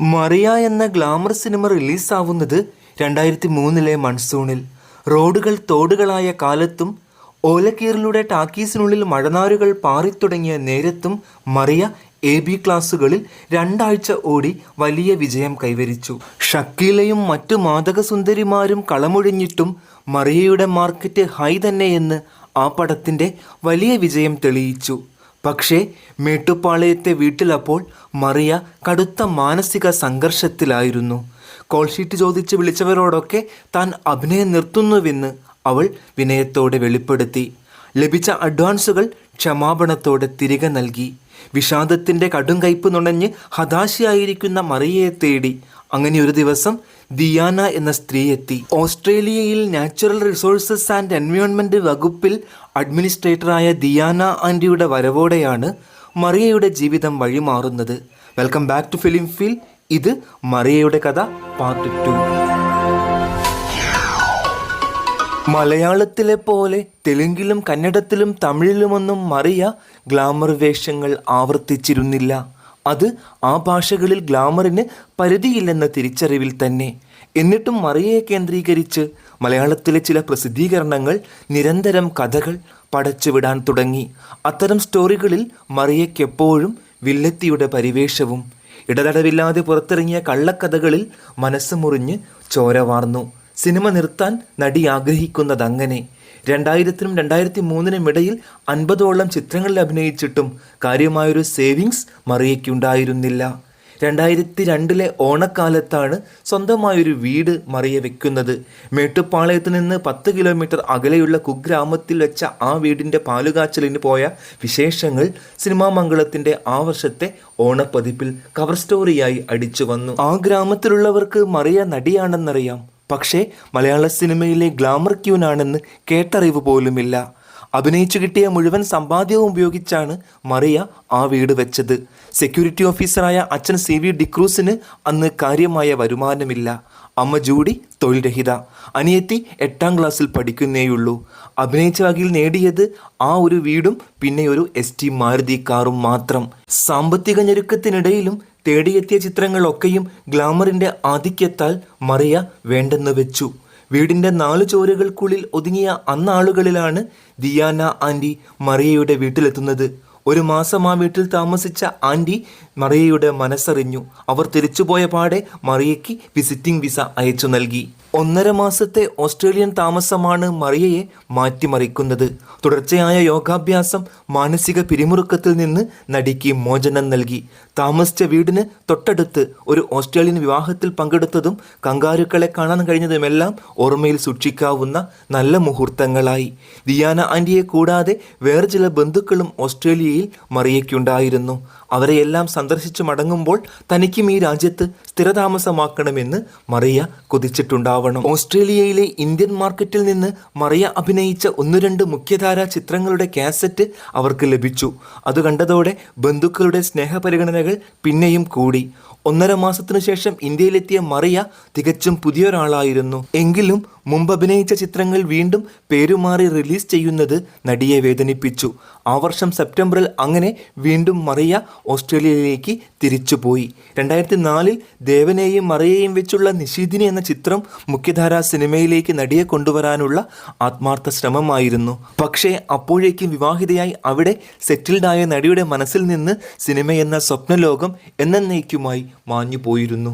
മറിയ എന്ന glamour cinema റിലീസാവുന്നത് രണ്ടായിരത്തി മൂന്നിലെ മൺസൂണിൽ. റോഡുകൾ തോടുകളായ കാലത്തും ഓലക്കീറിലൂടെ ടാക്കീസിനുള്ളിൽ മഴനാരുകൾ പാറിത്തുടങ്ങിയ നേരത്തും മറിയ എ ബി ക്ലാസ്സുകളിൽ രണ്ടാഴ്ച ഓടി വലിയ വിജയം കൈവരിച്ചു. ഷക്കീലയും മറ്റു മാതകസുന്ദരിമാരും കളമൊഴിഞ്ഞിട്ടും മറിയയുടെ മാർക്കറ്റ് ഹൈ തന്നെയെന്ന് ആ പടത്തിന്റെ വലിയ വിജയം തെളിയിച്ചു. പക്ഷേ മേട്ടുപ്പാളയത്തെ വീട്ടിലപ്പോൾ മറിയ കടുത്ത മാനസിക സംഘർഷത്തിലായിരുന്നു. കോൾഷീറ്റ് ചോദിച്ച് വിളിച്ചവരോടൊക്കെ താൻ അഭിനയം നിർത്തുന്നുവെന്ന് അവൾ വിനയത്തോടെ വെളിപ്പെടുത്തി. ലഭിച്ച അഡ്വാൻസുകൾ ക്ഷമാപണത്തോടെ തിരികെ നൽകി. വിഷാദത്തിന്റെ കടും കയ്പ് നുണഞ്ഞ് ഹതാശയായിരിക്കുന്ന മറിയയെ തേടി അങ്ങനെ ഒരു ദിവസം ദിയാന എന്ന സ്ത്രീ എത്തി. ഓസ്ട്രേലിയയിൽ നാച്ചുറൽ റിസോഴ്സസ് ആൻഡ് എൻവയോൺമെന്റ് വകുപ്പിൽ അഡ്മിനിസ്ട്രേറ്ററായ ദിയാന ആന്റിയുടെ വരവോടെയാണ് മറിയയുടെ ജീവിതം വഴിമാറുന്നത്. Welcome back to film feel ഇത് മറിയയുടെ കഥ പാർട്ട് ടു മലയാളത്തിലെ പോലെ തെലുങ്കിലും കന്നഡത്തിലും തമിഴിലുമൊന്നും മറിയ ഗ്ലാമർ വേഷങ്ങൾ ആവർത്തിച്ചിരുന്നില്ല. അത് ആ ഭാഷകളിൽ ഗ്ലാമറിന് പരിധിയില്ലെന്ന തിരിച്ചറിവിൽ തന്നെ. എന്നിട്ടും മറിയയെ കേന്ദ്രീകരിച്ച് മലയാളത്തിലെ ചില പ്രസിദ്ധീകരണങ്ങൾ നിരന്തരം കഥകൾ പടച്ചുവിടാൻ തുടങ്ങി. അത്തരം സ്റ്റോറികളിൽ മറിയയ്ക്കെപ്പോഴും വില്ലത്തിയുടെ പരിവേഷവും ഇടതടവില്ലാതെ പുറത്തിറങ്ങിയ കള്ളക്കഥകളിൽ മനസ്സ് മുറിഞ്ഞ് ചോര വാർന്നു. സിനിമ നിർത്താൻ നടി ആഗ്രഹിക്കുന്നതങ്ങനെ. രണ്ടായിരത്തിനും രണ്ടായിരത്തി മൂന്നിനും ഇടയിൽ അൻപതോളം ചിത്രങ്ങളിൽ അഭിനയിച്ചിട്ടും കാര്യമായൊരു സേവിങ്സ് മറിയയ്ക്കുണ്ടായിരുന്നില്ല. രണ്ടായിരത്തി രണ്ടിലെ ഓണക്കാലത്താണ് സ്വന്തമായൊരു വീട് മറിയ വെക്കുന്നത്. മേട്ടുപ്പാളയത്ത് നിന്ന് പത്ത് കിലോമീറ്റർ അകലെയുള്ള കുഗ്രാമത്തിൽ വെച്ച ആ വീടിന്റെ പാലുകാച്ചലിന് പോയ വിശേഷങ്ങൾ സിനിമാ മംഗളത്തിന്റെ ആ വർഷത്തെ ഓണപ്പതിപ്പിൽ കവർ സ്റ്റോറിയായി അടിച്ചു വന്നു. ആ ഗ്രാമത്തിലുള്ളവർക്ക് മറിയ നടിയാണെന്നറിയാം. പക്ഷേ മലയാള സിനിമയിലെ ഗ്ലാമർ ക്യൂനാണെന്ന് കേട്ടറിവ് പോലുമില്ല. അഭിനയിച്ചു കിട്ടിയ മുഴുവൻ സമ്പാദ്യവും ഉപയോഗിച്ചാണ് മറിയ ആ വീട് വെച്ചത്. സെക്യൂരിറ്റി ഓഫീസറായ അച്ഛൻ സി വി ഡിക്രൂസിന് അന്ന് കാര്യമായ വരുമാനമില്ല. അമ്മ ജൂഡി തൊഴിൽ രഹിത അനിയത്തി എട്ടാം ക്ലാസ്സിൽ പഠിക്കുന്നേയുള്ളൂ. അഭിനയിച്ച വകയിൽ നേടിയത് ആ ഒരു വീടും പിന്നെ ഒരു എസ് ടി മാരുതി കാറും മാത്രം. സാമ്പത്തിക ഞെരുക്കത്തിനിടയിലും തേടിയെത്തിയ ചിത്രങ്ങളൊക്കെയും ഗ്ലാമറിന്റെ ആധിക്യത്താൽ മറിയ വേണ്ടെന്ന് വെച്ചു. വീടിന്റെ നാലു ചോരുകൾക്കുള്ളിൽ ഒതുങ്ങിയ അന്നാളുകളിലാണ് ദിയാന ആന്റി മറിയയുടെ വീട്ടിലെത്തുന്നത്. ഒരു മാസം ആ വീട്ടിൽ താമസിച്ച ആന്റി മറിയയുടെ മനസ്സറിഞ്ഞു. അവർ തിരിച്ചുപോയ പാടെ മറിയയ്ക്ക് വിസിറ്റിംഗ് വിസ അയച്ചു നൽകി. ഒന്നര മാസത്തെ ഓസ്ട്രേലിയൻ താമസമാണ് മറിയയെ മാറ്റിമറിക്കുന്നത്. തുടർച്ചയായ യോഗാഭ്യാസം മാനസിക പിരിമുറുക്കത്തിൽ നിന്ന് നടിക്ക് മോചനം നൽകി. താമസിച്ച വീടിന് തൊട്ടടുത്ത് ഒരു ഓസ്ട്രേലിയൻ വിവാഹത്തിൽ പങ്കെടുത്തതും കങ്കാരുക്കളെ കാണാൻ കഴിഞ്ഞതുമെല്ലാം ഓർമ്മയിൽ സൂക്ഷിക്കാവുന്ന നല്ല മുഹൂർത്തങ്ങളായി. ദിയാന ആന്റിയെ കൂടാതെ വേറെ ചില ബന്ധുക്കളും ഓസ്ട്രേലിയയിൽ മറിയയ്ക്കുണ്ടായിരുന്നു. അവരെയെല്ലാം സന്ദർശിച്ചു മടങ്ങുമ്പോൾ തനിക്കും ഈ രാജ്യത്ത് സ്ഥിരതാമസമാക്കണമെന്ന് മറിയ കൊതിച്ചിട്ടുണ്ടാവണം. ഓസ്ട്രേലിയയിലെ ഇന്ത്യൻ മാർക്കറ്റിൽ നിന്ന് മറിയ അഭിനയിച്ച ഒന്ന് രണ്ട് മുഖ്യധാരാ ചിത്രങ്ങളുടെ കാസറ്റ് അവർക്ക് ലഭിച്ചു. അത് കണ്ടതോടെ ബന്ധുക്കളുടെ സ്നേഹപരിഗണനകൾ പിന്നെയും കൂടി. ഒന്നര മാസത്തിനു ശേഷം ഇന്ത്യയിലെത്തിയ മറിയ തികച്ചും പുതിയൊരാളായിരുന്നു. എങ്കിലും മുമ്പ് അഭിനയിച്ച ചിത്രങ്ങൾ വീണ്ടും പേരുമാറി റിലീസ് ചെയ്യുന്നത് നടിയെ വേദനിപ്പിച്ചു. ആ വർഷം സെപ്റ്റംബറിൽ അങ്ങനെ വീണ്ടും മറിയ ഓസ്ട്രേലിയയിലേക്ക് തിരിച്ചുപോയി. രണ്ടായിരത്തി നാലിൽ ദേവനെയും മറിയയും വെച്ചുള്ള നിഷീദിനി എന്ന ചിത്രം മുഖ്യധാരാ സിനിമയിലേക്ക് നടിയെ കൊണ്ടുവരാനുള്ള ആത്മാർത്ഥ ശ്രമമായിരുന്നു. പക്ഷേ അപ്പോഴേക്കും വിവാഹിതയായി അവിടെ സെറ്റിൽഡായ നടിയുടെ മനസ്സിൽ നിന്ന് സിനിമയെന്ന സ്വപ്നലോകം എന്നേക്കുമായി മാഞ്ഞു പോയിരുന്നു